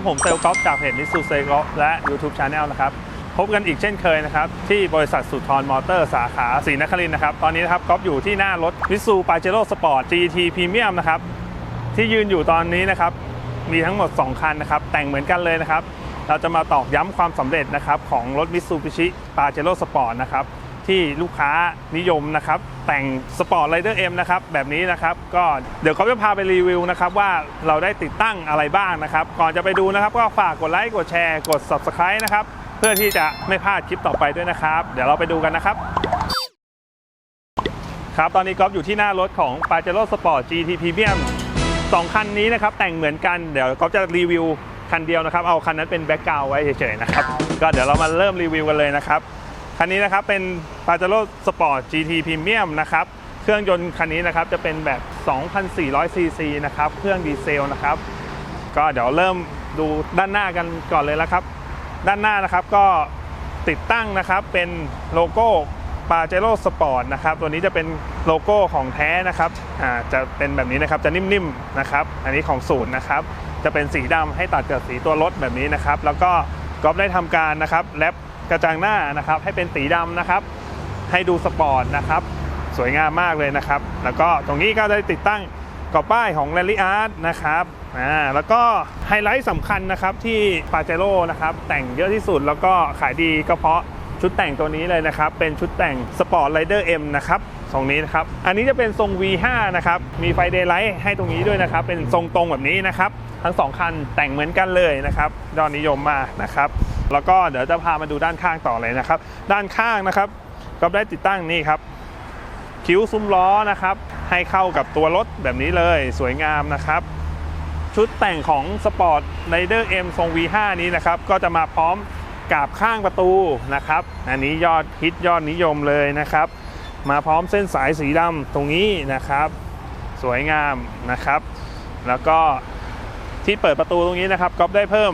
กับผมเซลล์ก๊อฟจากเพจมิสูเซลล์และ YouTube Channel นะครับพบกันอีกเช่นเคยนะครับ ที่บริษัทสุทรมอเตอร์สาขาศรีนครินนะครับ ตอนนี้นะครับก๊อฟอยู่ที่หน้ารถมิสูปาเจโร่สปอร์ต GT Premium นะครับ ที่ยืนอยู่ตอนนี้นะครับ มีทั้งหมด 2 คันนะครับ แต่งเหมือนกันเลยนะครับ เราจะมาตอกย้ำความสำเร็จนะครับ ของรถมิสูบิชิปาเจโร่สปอร์ตนะครับ ที่ลูกค้านิยมนะครับ แต่งสปอร์ตไรเดอร์เอ็มนะครับ แบบนี้นะครับ ก็เดี๋ยวเขาจะพาไปรีวิวนะครับว่าเราได้ติดตั้งอะไรบ้างนะครับ ก่อนจะไปดูนะครับ ก็ฝากกดไลค์กดแชร์กด Subscribe นะครับ เพื่อที่จะไม่พลาดคลิปต่อไปด้วยนะครับ เดี๋ยวเราไปดูกันนะครับ ครับตอนนี้ก๊อฟอยู่ที่หน้ารถของ p a j e r o Sport GT Premium สองคันนี้นะครับแต่งเหมือนกันเดี๋ยวก๊อฟจะรีวิวคันเดียวนะครับ เอาคันนั้นเป็นแบ็กกราวไว้เฉยๆนะครับ ก็เดี๋ยวเรามาเริ่มรีวิวกันเลยนะครับ คันนี้นะครับเป็น p a j e r o Sport GT Premium นะครับ เครื่องยนต์คันนี้นะครับจะเป็นแบบ 2,400ซีซีนะครับ เครื่องดีเซลนะครับ ก็เดี๋ยวเริ่มดูด้านหน้ากันก่อนเลยแล้วครับ ด้านหน้านะครับก็ติดตั้งนะครับเป็นโลโก้ปาเจโร่สปอร์ตนะครับ ตัวนี้จะเป็นโลโก้ของแท้นะครับอ่าจะเป็นแบบนี้นะครับจะนิ่มๆนะครับ อันนี้ของศูนย์นะครับ จะเป็นสีดำให้ตัดกับสีตัวรถแบบนี้นะครับ แล้วก็ก๊อฟได้ทำการนะครับแรป กระจังหน้านะครับ ให้เป็นสีดำนะครับ ให้ดูสปอร์ตนะครับ สวยงามมากเลยนะครับ แล้วก็ตรงนี้ก็ได้ติดตั้งกรอบป้ายของ Rally Art นะครับอ่าแล้วก็ไฮไลท์สำคัญนะครับที่ปาเจโร่นะครับ แต่งเยอะที่สุดแล้วก็ขายดีก็เพราะชุดแต่งตัวนี้เลยนะครับ เป็นชุดแต่ง Sport Rider M นะครับทรงนี้นะครับ อันนี้จะเป็นทรง V5 นะครับ มีไฟเดย์ไลท์ให้ตรงนี้ด้วยนะครับ เป็นทรงตรงแบบนี้นะครับ ทั้งสองคันแต่งเหมือนกันเลยนะครับยอดนิยมมากนะครับ แล้วก็เดี๋ยวจะพามาดูด้านข้างต่อเลยนะครับ ด้านข้างนะครับ ก็ได้ติดตั้งนี่ครับ คิ้วซุ้มล้อนะครับ ให้เข้ากับตัวรถแบบนี้เลยสวยงามนะครับชุดแต่งของ Sport Rider M ทรง V5 นี้นะครับ ก็จะมาพร้อมกาบข้างประตูนะครับ อันนี้ยอดฮิตยอดนิยมเลยนะครับ มาพร้อมเส้นสายสีดำตรงนี้นะครับ สวยงามนะครับ แล้วก็ที่เปิดประตูตรงนี้นะครับก็ได้เพิ่ม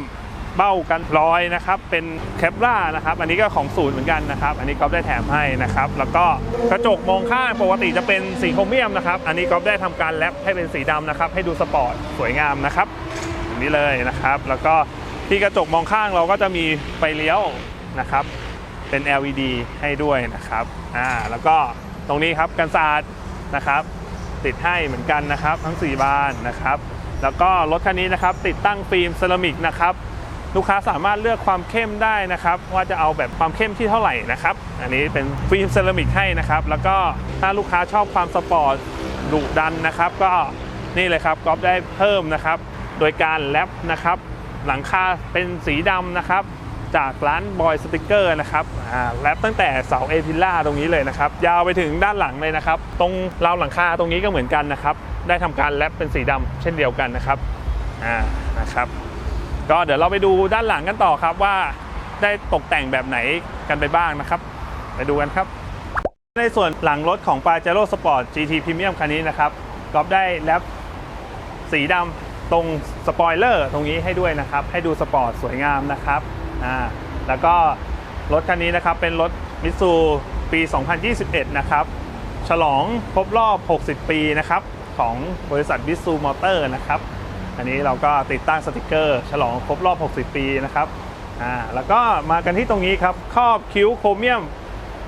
เบ้ากันรอยนะครับเป็นแคปล่านะครับอันนี้ก็ของศูนย์เหมือนกันนะครับ อันนี้ก๊อฟได้แถมให้นะครับแล้วก็กระจกมองข้างปกติจะเป็นสีโครเมียมนะครับอันนี้ก๊อฟได้ทำการแรปให้เป็นสีดำนะครับให้ดูสปอร์ตสวยงามนะครับแบบนี้เลยนะครับ แล้วก็ที่กระจกมองข้างเราก็จะมีไฟเลี้ยวนะครับเป็น LED ให้ด้วยนะครับอ่าแล้วก็ตรงนี้ครับกันศาสตร์นะครับ ติดให้เหมือนกันนะครับ ทั้ง 4 บานนะครับ แล้วก็รถคันนี้นะครับติดตั้งฟิล์มเซรามิกนะครับ ลูกค้าสามารถเลือกความเข้มได้นะครับ ว่าจะเอาแบบความเข้มที่เท่าไหร่นะครับ อันนี้เป็นฟิล์มเซรามิกให้นะครับ แล้วก็ถ้าลูกค้าชอบความสปอร์ตดุดันนะครับ ก็นี่เลยครับก๊อฟได้เพิ่มนะครับ โดยการแรปนะครับ หลังคาเป็นสีดำนะครับ จากร้านบอยสติกเกอร์นะครับแรปตั้งแต่เสาเอทิล่าตรงนี้เลยนะครับ ยาวไปถึงด้านหลังเลยนะครับ ตรงราวหลังคาตรงนี้ก็เหมือนกันนะครับ ได้ทำการแรปเป็นสีดำเช่นเดียวกันนะครับอ่านะครับ ก็เดี๋ยวเราไปดูด้านหลังกันต่อครับว่าได้ตกแต่งแบบไหนกันไปบ้างนะครับ ไปดูกันครับ ในส่วนหลังรถของ p a j e r o Sport GT Premium คันนี้นะครับก๊อฟได้แรปสีดำตรงสปอยเลอร์ตรงนี้ให้ด้วยนะครับ ให้ดูสปอร์ตสวยงามนะครับอ่าแล้วก็รถคันนี้นะครับเป็นรถมิซูปี 2021 นะครับ ฉลองครบรอบ 60 ปีนะครับของบริษัทมิซูมอเตอร์นะครับ อันนี้เราก็ติดตั้งสติกเกอร์ ฉลองครบรอบ 60 ปีนะครับอ่าแล้วก็มากันที่ตรงนี้ครับครอบคิ้วโครเมียม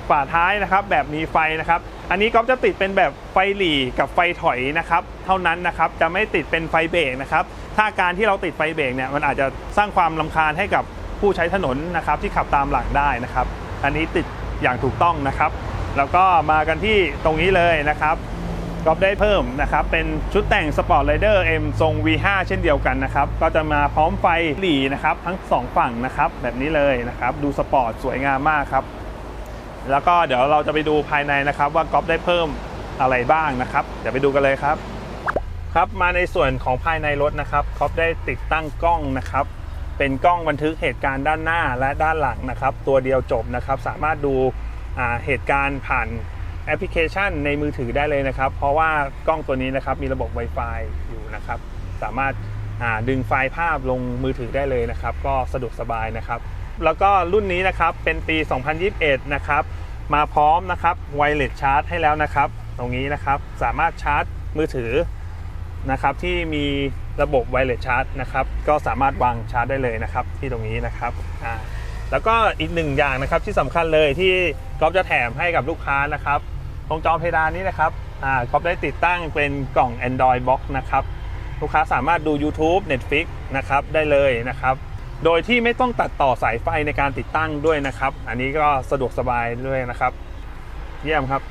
ฝาท้ายนะครับ แบบมีไฟนะครับ อันนี้ก็จะติดเป็นแบบไฟหลีกับไฟถอยนะครับ เท่านั้นนะครับจะไม่ติดเป็นไฟเบรกนะครับ ถ้าการที่เราติดไฟเบรกเนี่ยมันอาจจะสร้างความลำคาญให้กับผู้ใช้ถนนนะครับ ที่ขับตามหลังได้นะครับ อันนี้ติดอย่างถูกต้องนะครับ แล้วก็มากันที่ตรงนี้เลยนะครับ ก็ได้เพิ่มนะครับ เป็นชุดแต่ง Sport Rider M ทรง V5 เช่นเดียวกันนะครับ ก็จะมาพร้อมไฟหลีนะครับ ทั้งสองฝั่งนะครับ แบบนี้เลยนะครับ ดูสปอร์ตสวยงามมากครับ แล้วก็เดี๋ยวเราจะไปดูภายในนะครับว่าก๊อฟได้เพิ่มอะไรบ้างนะครับ เดี๋ยวไปดูกันเลยครับ ครับมาในส่วนของภายในรถนะครับก๊อฟได้ติดตั้งกล้องนะครับ เป็นกล้องบันทึกเหตุการณ์ด้านหน้าและด้านหลังนะครับ ตัวเดียวจบนะครับ สามารถดูอ่าเหตุการณ์ผ่าน แอปพลิเคชันในมือถือได้เลยนะครับ เพราะว่ากล้องตัวนี้นะครับมีระบบ Wi-Fi อยู่นะครับ สามารถาดึงไฟล์ภาพลงมือถือได้เลยนะครับ ก็สะดวกสบายนะครับ แล้วก็รุ่นนี้นะครับเป็นปี 2021 นะครับ มาพร้อมนะครับไวเลสชาร์จให้แล้วนะครับ ตรงนี้นะครับสามารถชาร์จมือถือนะครับที่มีระบบไวเลสชาร์จนะครับก็สามารถวางชาร์จได้เลยนะครับที่ตรงนี้นะครับแล้วก็อีกหนึ่งอย่างนะครับที่สำคัญเลยที่ก๊อฟจะแถมให้กับลูกค้านะครับ ตรงจอเพดานนี้นะครับอ่าก๊อฟได้ติดตั้งเป็นกล่อง Android Box นะครับลูกค้าสามารถดู YouTube Netflix นะครับได้เลยนะครับ โดยที่ไม่ต้องตัดต่อสายไฟในการติดตั้งด้วยนะครับ อันนี้ก็สะดวกสบายด้วยนะครับ เยี่ยมครับ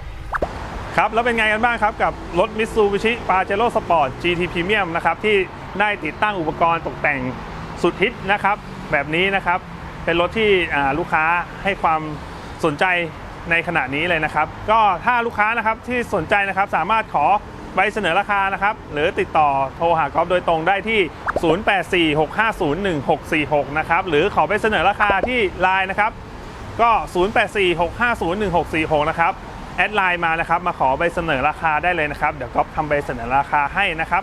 ครับแล้วเป็นไงกันบ้างครับกับรถ Mitsubishi Pajero Sport GT Premium นะครับที่ได้ติดตั้งอุปกรณ์ตกแต่งสุดฮิตนะครับ แบบนี้นะครับ เป็นรถที่ลูกค้าให้ความสนใจ ในขณะนี้เลยนะครับ ก็ถ้าลูกค้านะครับที่สนใจนะครับสามารถขอใบเสนอราคานะครับ หรือติดต่อโทรหากอล์ฟโดยตรงได้ที่ 0846501646 นะครับ หรือขอใบเสนอราคาที่ Line นะครับ ก็ 0846501646 นะครับ แอดไลน์มานะครับ มาขอใบเสนอราคาได้เลยนะครับ เดี๋ยวก๊อฟทำใบเสนอราคาให้นะครับ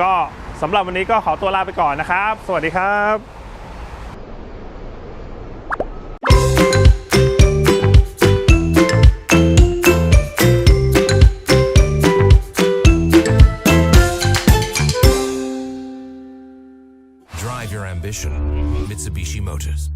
ก็สำหรับวันนี้ก็ขอตัวลาไปก่อนนะครับ สวัสดีครับ ambition. Mitsubishi Motors.